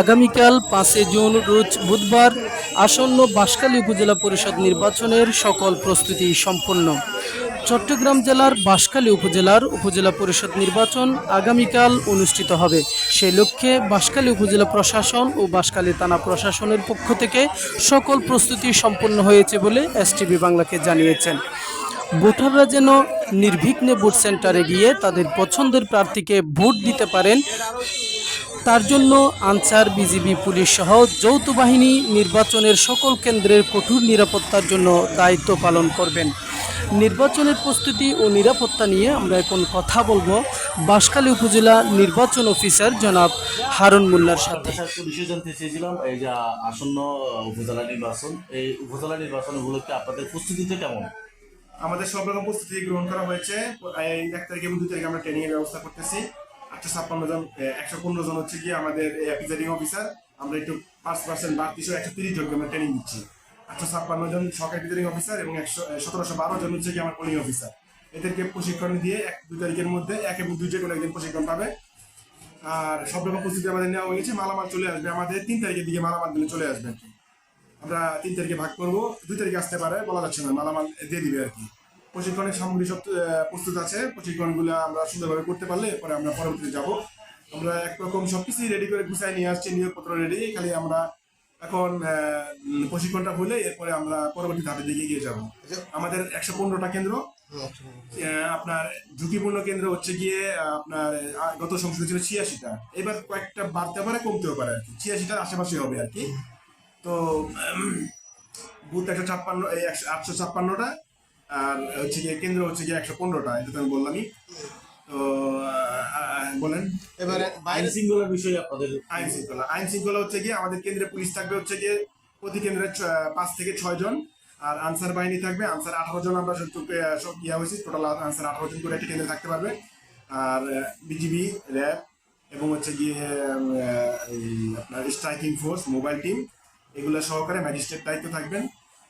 আগামীকাল পাঁচই জুন রোজ বুধবার আসন্ন বাঁশখালী উপজেলা পরিষদ নির্বাচনের সকল প্রস্তুতি সম্পন্ন। চট্টগ্রাম জেলার বাঁশখালী উপজেলার উপজেলা পরিষদ নির্বাচন আগামীকাল অনুষ্ঠিত হবে। সেই লক্ষ্যে বাঁশখালী উপজেলা প্রশাসন ও বাঁশখালী থানা প্রশাসনের পক্ষ থেকে সকল প্রস্তুতি সম্পন্ন হয়েছে বলে এসটিভি বাংলাকে জানিয়েছেন। ভোটাররা যেন নির্বিঘ্নে ভোট সেন্টারে গিয়ে তাদের পছন্দের প্রার্থীকে ভোট দিতে পারেন তার জন্য আনসার বিজিবি পুলিশ সহ যৌথ বাহিনী নির্বাচনের সকল কেন্দ্রের কঠোর নিরাপত্তার জন্য দায়িত্ব পালন করবেন। নির্বাচনের প্রস্তুতি ও নিরাপত্তা নিয়ে আমরা এখন কথা বলব বাঁশখালী উপজেলা নির্বাচন অফিসার জনাব হারুন মোল্লার সাথে। আপনার জানতে চেয়েছিলাম এই যে আসন্ন উপজেলা নির্বাচন এই উপজেলা নির্বাচন উপলক্ষে আপনাদের প্রস্তুতিতে কেমন? আমাদের সব রকম প্রস্তুতি গ্রহণ করা হয়েছে। এক তারিখ এবং দুই তারিখে আমরা ট্রেনিং এর ব্যবস্থা করতেছি। আটশো ছাপ্পান্ন জন একশো পনেরো জন হচ্ছে গিয়ে আমাদের প্রিজাইডিং অফিসার আমরা একটু পাঁচ পার্সেন্ট বাড়তি সহ একশো তিরিশ জনকে আমরা ট্রেনিং দিচ্ছি। আটশো ছাপ্পান্ন জন সরকারি প্রিজাইডিং অফিসার এবং একশো সতেরোশো বারো জন হচ্ছে গিয়ে আমার পোলিং অফিসার এদেরকে প্রশিক্ষণ দিয়ে এক, দুই তারিখের মধ্যে এক এবং দুই যে একদিন প্রশিক্ষণ পাবে। আর সব রকম প্রস্তুতি আমাদের নেওয়া হয়েছে মালামাল চলে আসবে আমাদের, তিন তারিখের দিকে মালামালগুলো চলে আসবে আর কি। আমরা তিন তারিখে ভাগ করব, দুই তারিখে আসতে পারে, বলা যাচ্ছে না, মালামাল দিয়ে দিবে আর কি। প্রশিক্ষণের সামগ্রী সব প্রস্তুত আছে। প্রশিক্ষণগুলো আমরা সুন্দরভাবে করতে পারলে এরপরে আমরা পরবর্তীতে যাব। আমরা একরকম সব কিছুই রেডি করে গুছাই নিয়ে আসছি নিয়োগপত্র রেডি খালি আমরা এখন প্রশিক্ষণটা হলে এরপরে আমরা পরবর্তী ধাপের দিকে এগিয়ে যাব। আমাদের একশো পনেরোটা কেন্দ্র। আপনার ঝুঁকিপূর্ণ কেন্দ্র হচ্ছে গিয়ে আপনার গত সংসদ ছিল ছিয়াশিটা। এবার কয়েকটা বাড়তে পারে কমতেও পারে আর কি। ছিয়াশিটার আশেপাশে হবে আর কি। তো বুথ একশো ছাপ্পান্ন এই একশো আটশো ছাপ্পান্নটা। আর হচ্ছে গিয়ে কেন্দ্র হচ্ছে গিয়ে একশো পনেরোটা এটা তো আমি বললামই। তো বলেন। এবারে আইন শৃঙ্খলার বিষয়ে আপনাদের আইন শৃঙ্খলা। আইন শৃঙ্খলা হচ্ছে গিয়ে আমাদের কেন্দ্রে পুলিশ থাকবে হচ্ছে গিয়ে প্রতি কেন্দ্রে পাঁচ থেকে ছয় জন। আর আনসার বাহিনী থাকবে আনসার আঠারো জন আমরা সব ইয়া হয়েছি টোটাল আনসার আঠারো জন করে একটি কেন্দ্রে থাকতে পারবে। আর বিজিবি র্যাব এবং হচ্ছে গিয়ে আপনার স্ট্রাইকিং ফোর্স মোবাইল টিম এগুলো সহকারে ম্যাজিস্ট্রেট দায়িত্ব থাকবেন।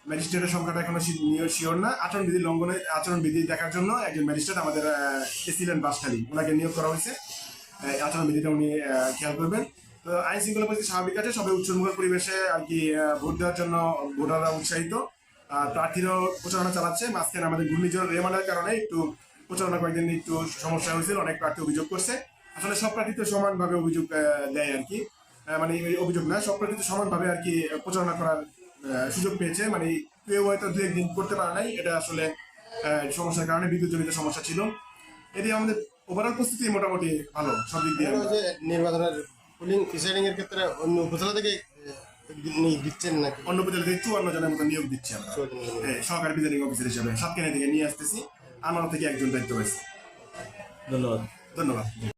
ম্যাজিস্ট্রেটের সংখ্যাটা এখনও শিওর না। আচরণ বিধি লঙ্ঘনের আচরণ বিধি দেখার জন্য একজন ম্যাজিস্ট্রেট আমাদের এসিলেন বাসখালী ওনাকে নিয়োগ করা হয়েছে। এই আচরণ বিধিটা উনি খেয়াল করবেন। তো আইন শৃঙ্খলা পরিস্থিতি স্বাভাবিক আছে। সবাই উৎসবমুখর পরিবেশে আর কি ভোট দেওয়ার জন্য ভোটাররা উৎসাহিত। আর প্রার্থীরাও প্রচারণা চালাচ্ছে। মাঝখানে আমাদের ঘূর্ণিঝড় রেমানের কারণে একটু প্রচারণা কয়েকদিন একটু সমস্যা হয়েছিল। অনেক প্রার্থী অভিযোগ করছে। আসলে সব প্রার্থী তো সমানভাবে অভিযোগ দেয় আর কি। মানে অভিযোগ না, সব প্রার্থী তো সমানভাবে আর কি প্রচারণা করার সুযোগ পেয়েছে। মানে কেউ হয়তো দু একদিন করতে পারে নাই। এটা আসলে আহ, সমস্যার কারণে বিদ্যুৎ জনিত সমস্যা ছিল। এটি আমাদের ওভারঅল প্রস্তুতি মোটামুটি ভালো সব দিক দিয়ে যে নির্বাচনের পুলিং প্রিসাইডিং এর ক্ষেত্রে অন্য উপজেলা থেকে দিচ্ছেন নাকি? অন্য উপজেলা থেকে চুয়ান্ন জনের মতো নিয়োগ দিচ্ছি আমরা। হ্যাঁ, সহকারী প্রিজাইডিং অফিসার হিসেবে সাতকানি থেকে নিয়ে আসতেছি। আনোয়ার থেকে একজন দায়িত্ব পাইছি ধন্যবাদ। ধন্যবাদ।